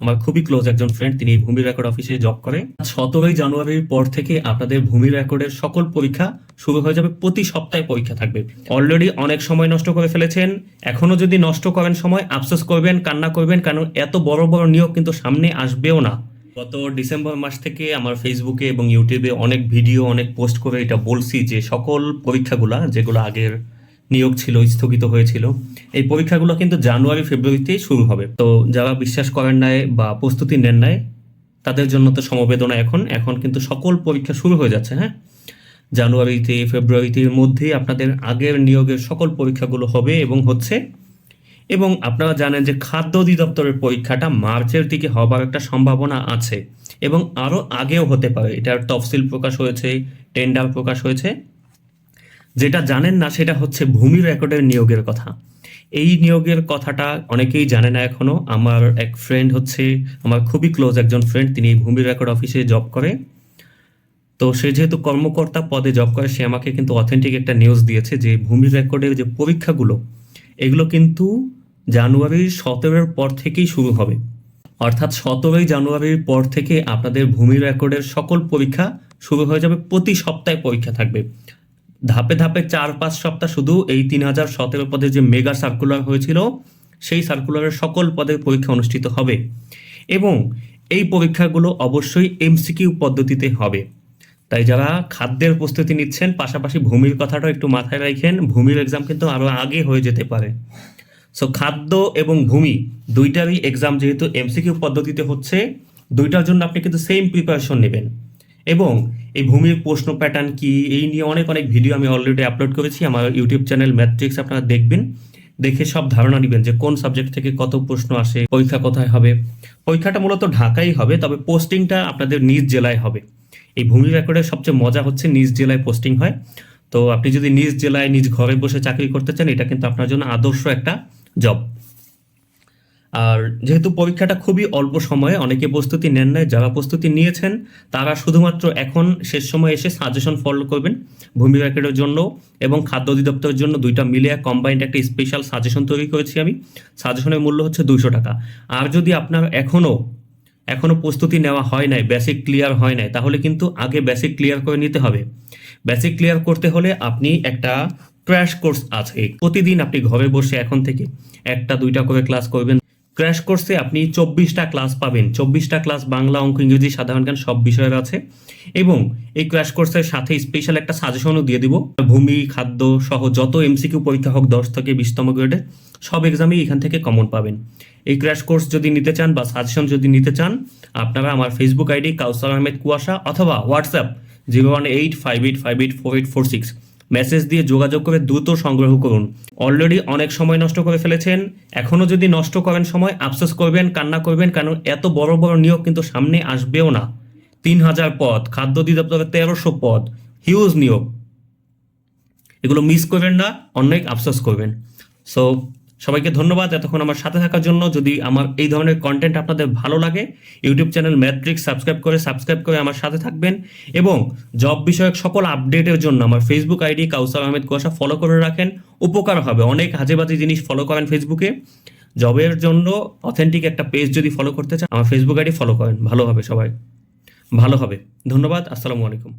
আমার খুবই ক্লোজ একজন ফ্রেন্ড তিনি ভূমি রেকর্ড অফিসে জব করে। সতেরোই জানুয়ারির পর থেকে আপনাদের ভূমি রেকর্ডের সকল পরীক্ষা শুরু হয়ে যাবে, প্রতি সপ্তাহে পরীক্ষা থাকবে। অলরেডি অনেক সময় নষ্ট করে ফেলেছেন, এখনও যদি নষ্ট করেন সময়, আফসোস করবেন, কান্না করবেন, কারণ এত বড় বড় নিয়োগ কিন্তু সামনে আসবেও না। গত ডিসেম্বর মাস থেকে আমার ফেসবুকে এবং ইউটিউবে অনেক ভিডিও অনেক পোস্ট করে এটা বলছি যে সকল পরীক্ষাগুলা, যেগুলো আগের নিয়োগ ছিল, স্থগিত হয়েছিল। এই পরীক্ষাগুলো কিন্তু জানুয়ারি, ফেব্রুয়ারিতেই শুরু হবে। তো যারা বিশ্বাস করেন নাই বা প্রস্তুতি নেন নাই, তাদের জন্য তো সমবেদনা এখন। এখন কিন্তু সকল পরীক্ষা শুরু হয়ে যাচ্ছে হ্যাঁ? জানুয়ারিতে ফেব্রুয়ারিতে মধ্যেই আপনাদের আগের নিয়োগের সকল পরীক্ষাগুলো হবে এবং হচ্ছে, এবং আপনারা জানেন যে খাদ্য অধিদপ্তরের পরীক্ষাটা মার্চের দিকে হবার একটা সম্ভাবনা আছে এবং আরও আগেও হতে পারে। এটার তফসিল প্রকাশ হয়েছে, টেন্ডার প্রকাশ হয়েছে। যেটা জানেন না সেটা হচ্ছে ভূমি রেকর্ডের নিয়োগের কথা। এই নিয়োগের কথাটা অনেকেই জানে না এখনও। আমার এক ফ্রেন্ড হচ্ছে, আমার খুবই ক্লোজ একজন ফ্রেন্ড তিনি ভূমি রেকর্ড অফিসে জব করে। তো সে যেহেতু কর্মকর্তা পদে জব করে, সে আমাকে কিন্তু অথেন্টিক একটা নিউজ দিয়েছে যে ভূমি রেকর্ডের যে পরীক্ষাগুলো, এগুলো কিন্তু জানুয়ারির সতেরোর পর থেকেই শুরু হবে। অর্থাৎ সতেরোই জানুয়ারির পর থেকে আপনাদের ভূমি রেকর্ডের সকল পরীক্ষা শুরু হয়ে যাবে। প্রতি সপ্তাহে পরীক্ষা থাকবে। ধাপে ধাপে চার পাঁচ সপ্তাহ শুধু এই তিন হাজার সতেরো পদের যে মেগা সার্কুলার হয়েছিল, সেই সার্কুলারের সকল পদের পরীক্ষা অনুষ্ঠিত হবে। এবং এই পরীক্ষাগুলো অবশ্যই এমসিকিউ পদ্ধতিতে হবে। তাই যারা খাদ্যের প্রস্তুতি নিচ্ছেন, পাশাপাশি ভূমির কথাটাও একটু মাথায় রাখেন, ভূমির এক্সাম কিন্তু আরও আগে হয়ে যেতে পারে। সো খাদ্য এবং ভূমি দুইটারই এক্সাম যেহেতু এমসিকিউ পদ্ধতিতে হচ্ছে, দুইটার জন্য আপনি কিন্তু সেম প্রিপারেশন নেবেন। এবং এই ভূমির প্রশ্ন প্যাটার্ন কি, এই নিয়ে অনেক অনেক ভিডিও আমি অলরেডি আপলোড করেছি। আমার ইউটিউব চ্যানেল ম্যাট্রিক্স আপনারা দেখবেন। দেখে সব ধারণা নেবেন যে কোন সাবজেক্ট থেকে কত প্রশ্ন আসে, পরীক্ষা কোথায় হবে। পরীক্ষাটা মূলত ঢাকাই হবে, তবে পোস্টিংটা আপনাদের নিজ জেলায় হবে। এই ভূমি রেকর্ডের সবচেয়ে মজা হচ্ছে নিজ জেলায় পোস্টিং হয়। তো আপনি যদি নিজ জেলায়, নিজ ঘরে বসে চাকরি করতে চান, এটা কিন্তু আপনার জন্য আদর্শ একটা জব আর যেহেতু পরীক্ষাটা খুবই অল্প সময়ে, অনেকে প্রস্তুতি নেন নাই, যারা প্রস্তুতি নিয়েছেন, তারা শুধুমাত্র এখন শেষ সময় এসে সাজেশন ফলো করবেন। ভূমি রেকর্ডের জন্য এবং খাদ্য অধিদপ্তরের জন্য দুইটা মিলে এক কম্বাইন্ড একটা স্পেশাল সাজেশন তৈরি করেছি আমি। সাজেশনের মূল্য হচ্ছে দুশো টাকা। আর যদি আপনার এখনও এখনও প্রস্তুতি নেওয়া হয় নাই বেসিক ক্লিয়ার হয় নাই, তাহলে কিন্তু আগে বেসিক ক্লিয়ার করে নিতে হবে। বেসিক ক্লিয়ার করতে হলে আপনি একটা ক্র্যাশ কোর্স আছে। প্রতিদিন আপনি ঘরে বসে এখন থেকে একটা, দুইটা করে ক্লাস করবেন। ক্র্যাশ কোর্সে আপনি চব্বিশটা ক্লাস পাবেন। চব্বিশটা ক্লাস বাংলা, অঙ্ক, ইংরেজি, সাধারণ জ্ঞান সব বিষয়ের আছে। এবং এই ক্র্যাশ কোর্সের সাথে স্পেশাল একটা সাজেশনও দিয়ে দিব। ভূমি, খাদ্য সহ যত এমসিকিউ পরীক্ষা হোক দশ থেকে বিশতম গ্রেডে সব এক্সামেই এখান থেকে কমন পাবেন। এই ক্র্যাশ কোর্স যদি নিতে চান বা সাজেশন যদি নিতে চান, আপনারা আমার ফেসবুক আইডি কাউসার আহমেদ কুয়াশা অথবা WhatsApp zero one eight five eight five eight four eight four six message দিয়ে যোগাযোগ করে দ্রুত সংগ্রহ করুন। অলরেডি অনেক সময় নষ্ট করে ফেলেছেন। এখনও যদি নষ্ট করেন সময়, আফসোস করবেন, কান্না করবেন কারণ এত বড় বড় নিয়োগ কিন্তু সামনে আসবেও না। তিন হাজার পদ, খাদ্য অধিদপ্তরের তেরোশো পদ, হিউজ নিয়োগ। এগুলো মিস করবেন না, অনেক আফসোস করবেন। সো সবাইকে ধন্যবাদ এতক্ষণ আমার সাথে থাকার জন্য। যদি আমার এই ধরনের কন্টেন্ট আপনাদের ভালো লাগে ইউটিউব চ্যানেল ম্যাট্রিক্স সাবস্ক্রাইব করে সাবস্ক্রাইব করে আমার সাথে থাকবেন এবং জব বিষয়ক সকল আপডেটের জন্য আমার ফেসবুক আইডি কাউসার আহমেদ কুয়াশা ফলো করে রাখেন। উপকার হবে। অনেক হাজেবাজি জিনিস ফলো করেন ফেসবুকে জবের জন্য অথেন্টিক একটা পেজ যদি ফলো করতে চান, আমার ফেসবুক আইডি ফলো করেন। ভালো হবে সবাই। ভালো হবে। ধন্যবাদ। আসসালামু আলাইকুম।